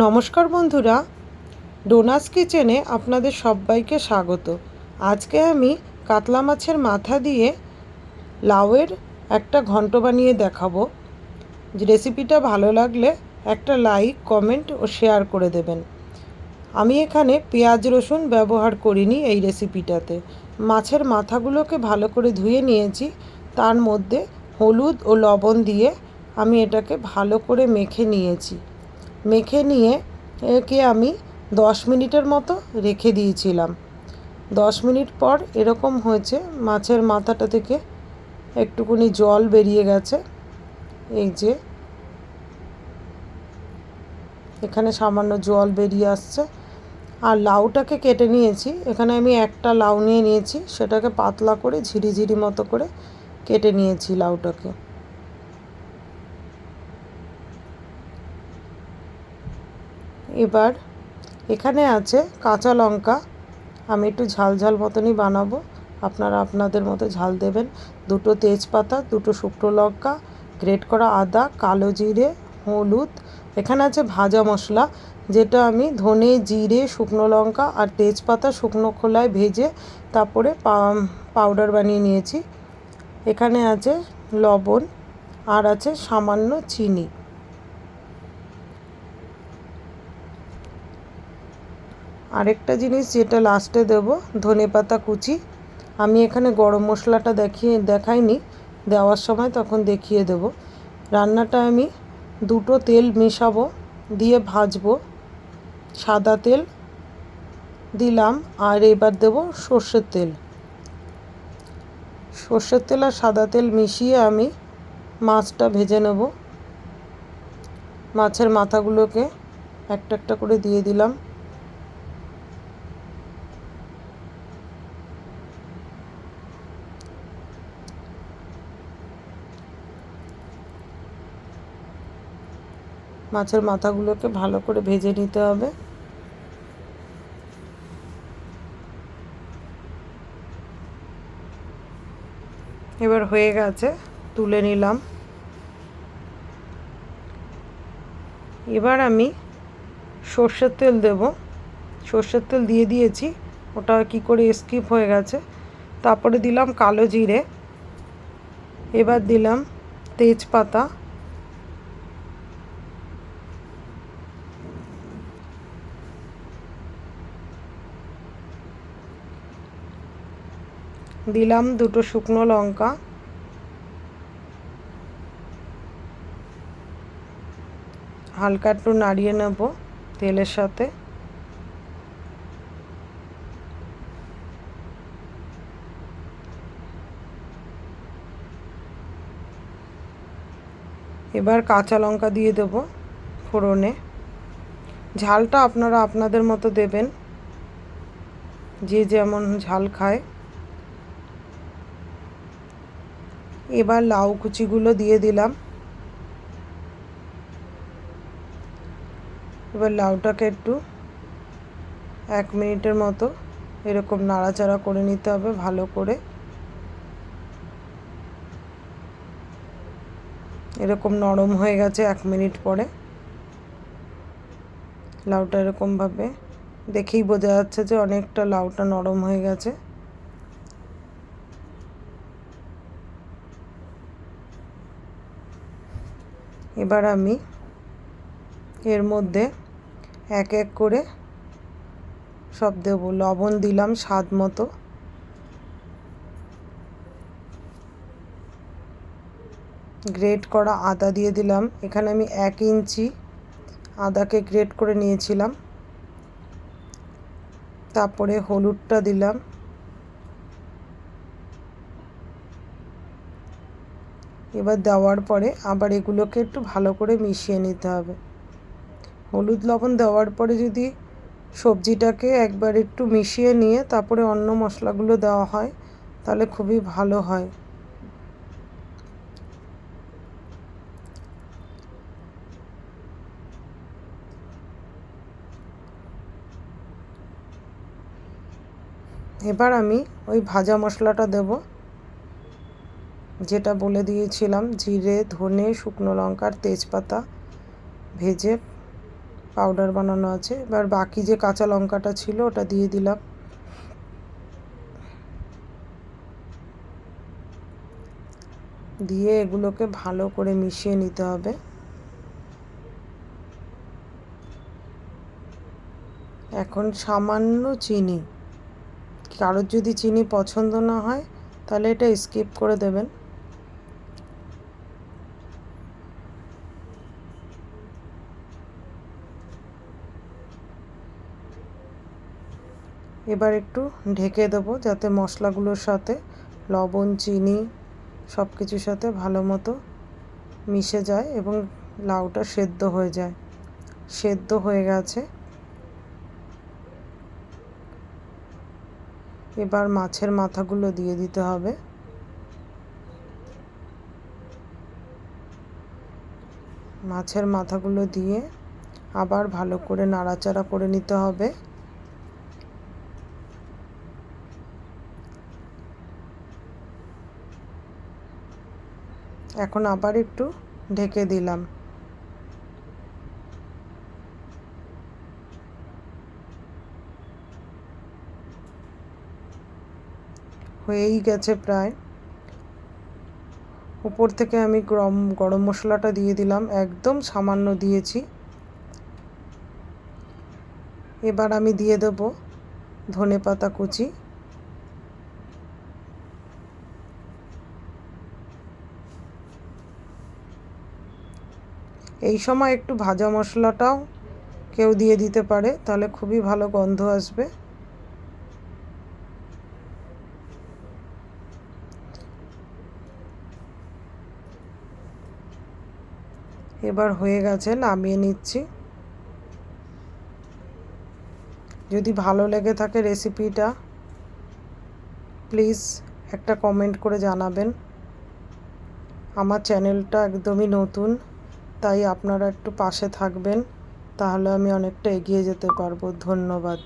নমস্কার বন্ধুরা, ডোনাস কিচেনে আপনাদের সবাইকে স্বাগত। আজকে আমি কাতলা মাছের মাথা দিয়ে লাউয়ের একটা ঘন্ট বানিয়ে দেখাবো। রেসিপিটা ভালো লাগলে একটা লাইক, কমেন্ট ও শেয়ার করে দেবেন। আমি এখানে পেঁয়াজ রসুন ব্যবহার করিনি এই রেসিপিটাতে। মাছের মাথাগুলোকে ভালো করে ধুয়ে নিয়েছি। তার মধ্যে হলুদ ও লবণ দিয়ে আমি এটাকে ভালো করে মেখে নিয়েছি। মেখে নিয়ে একে আমি দশ মিনিটের মতো রেখে দিয়েছিলাম। দশ মিনিট পর এরকম হয়েছে, মাছের মাথাটা থেকে একটুকুনি জল বেরিয়ে গেছে। এই যে, এখানে সামান্য জল বেরিয়ে আসছে। আর লাউটাকে কেটে নিয়েছি। এখানে আমি একটা লাউ নিয়ে নিয়েছি, সেটাকে পাতলা করে ঝিরিঝিরি মতো করে কেটে নিয়েছি লাউটাকে। এবার এখানে আছে কাঁচা লঙ্কা। আমি একটু ঝাল ঝাল মতনই বানাবো। আপনারা আপনাদের মতো ঝাল দেবেন। দুটো তেজপাতা, দুটো শুকনো লঙ্কা, গ্রেট করা আদা, কালো জিরে, হলুদ। এখানে আছে ভাজা মশলা, যেটা আমি ধনে, জিরে, শুকনো লঙ্কা আর তেজপাতা শুকনো খোলায় ভেজে তারপরে পাউডার বানিয়ে নিয়েছি। এখানে আছে লবণ আর আছে সামান্য চিনি। আরেকটা জিনিস যেটা লাস্টে দেব, ধনে পাতা কুচি। আমি এখানে গরম মশলাটা দেখিয়ে, দেখাইনি, দেওয়ার সময় তখন দেখিয়ে দেব। রান্নাটা আমি দুটো তেল মেশাবো, দিয়ে ভাজবো। সাদা তেল দিলাম, আর এবার দেব সর্ষের তেল। সর্ষের তেল আর সাদা তেল মিশিয়ে আমি মাছটা ভেজে নেব। মাছের মাথাগুলোকে একটা একটা করে দিয়ে দিলাম। মাছের মাথাগুলোকে ভালো করে ভেজে নিতে হবে। এবার হয়ে গেছে, তুলে নিলাম। এবার আমি সর্ষের তেল দেব। সর্ষের তেল দিয়ে দিয়েছি, ওটা কি করে স্কিপ হয়ে গেছে। তারপরে দিলাম কালো জিরে। এবার দিলাম তেজপাতা। দিলাম দুটো শুকনো লঙ্কা। হালকা একটু নাড়িয়ে নেব তেলের সাথে। এবার কাঁচা লঙ্কা দিয়ে দেবো ফোড়নে। ঝালটা আপনারা আপনাদের মতো দেবেন। যে যেমন ঝাল খায়। এবার লাউ কুচিগুলো দিয়ে দিলাম। এবার লাউটাকে একটু এক মিনিটের মতো এরকম নাড়াচাড়া করে নিতে হবে ভালো করে। এরকম নরম হয়ে গেছে এক মিনিট পরে। লাউটা এরকমভাবে দেখেই বোঝা যাচ্ছে যে অনেকটা লাউটা নরম হয়ে গেছে। এবার আমি এর মধ্যে এক এক করে সব দেবো। লবণ দিলাম স্বাদ মতো। গ্রেট করা আদা দিয়ে দিলাম। এখানে আমি এক ইঞ্চি আদাকে গ্রেট করে নিয়েছিলাম। তারপরে হলুদটা দিলাম। এবার দেওয়ার পরে আবার এগুলোকে একটু ভালো করে মিশিয়ে নিতে হবে। হলুদ লবণ দেওয়ার পরে যদি সবজিটাকে একবার একটু মিশিয়ে নিয়ে তারপরে অন্য মশলাগুলো দেওয়া হয়, তাহলে খুবই ভালো হয়। এবার আমি ওই ভাজা মশলাটা দেবো। যেটা বলে দিয়েছিলাম, জিরে, ধনে, শুকনো লঙ্কার তেজপাতা ভেজে পাউডার বানানো আছে। এবার বাকি যে কাঁচা লঙ্কাটা ছিল, ওটা দিয়ে দিলাম। দিয়ে এগুলোকে ভালো করে মিশিয়ে নিতে হবে। এখন সামান্য চিনি, কারোর যদি চিনি পছন্দ না হয়, তাহলে এটা স্কিপ করে দেবেন। এবার একটু ঢেকে দেবো যাতে মশলাগুলোর সাথে লবণ, চিনি সব কিছুর সাথে ভালো মতো মিশে যায় এবং লাউটা সেদ্ধ হয়ে যায়। সেদ্ধ হয়ে গেছে। এবার মাছের মাথাগুলো দিয়ে দিতে হবে। মাছের মাথাগুলো দিয়ে আবার ভালো করে নাড়াচাড়া করে নিতে হবে। এখন আবার একটু ঢেকে দিলাম। হয়েই গেছে প্রায়। উপর থেকে আমি গরম গরম মশলাটা দিয়ে দিলাম, একদম সামান্য দিয়েছি। এবার আমি দিয়ে দেব ধনে পাতা কুচি। এই সময় একটু ভাজা মশলাটাও কেউ দিয়ে দিতে পারে, তাহলে খুবই ভালো গন্ধ আসবে। এবার হয়ে গেছে, নামিয়ে নিচ্ছি। যদি ভালো লেগে থাকে রেসিপিটা, প্লিজ একটা কমেন্ট করে জানাবেন। আমার চ্যানেলটা একদমই নতুন। তাই আপনারা একটু পাশে থাকবেন তাহলে আমি অনেকটা এগিয়ে যেতে পারব। ধন্যবাদ।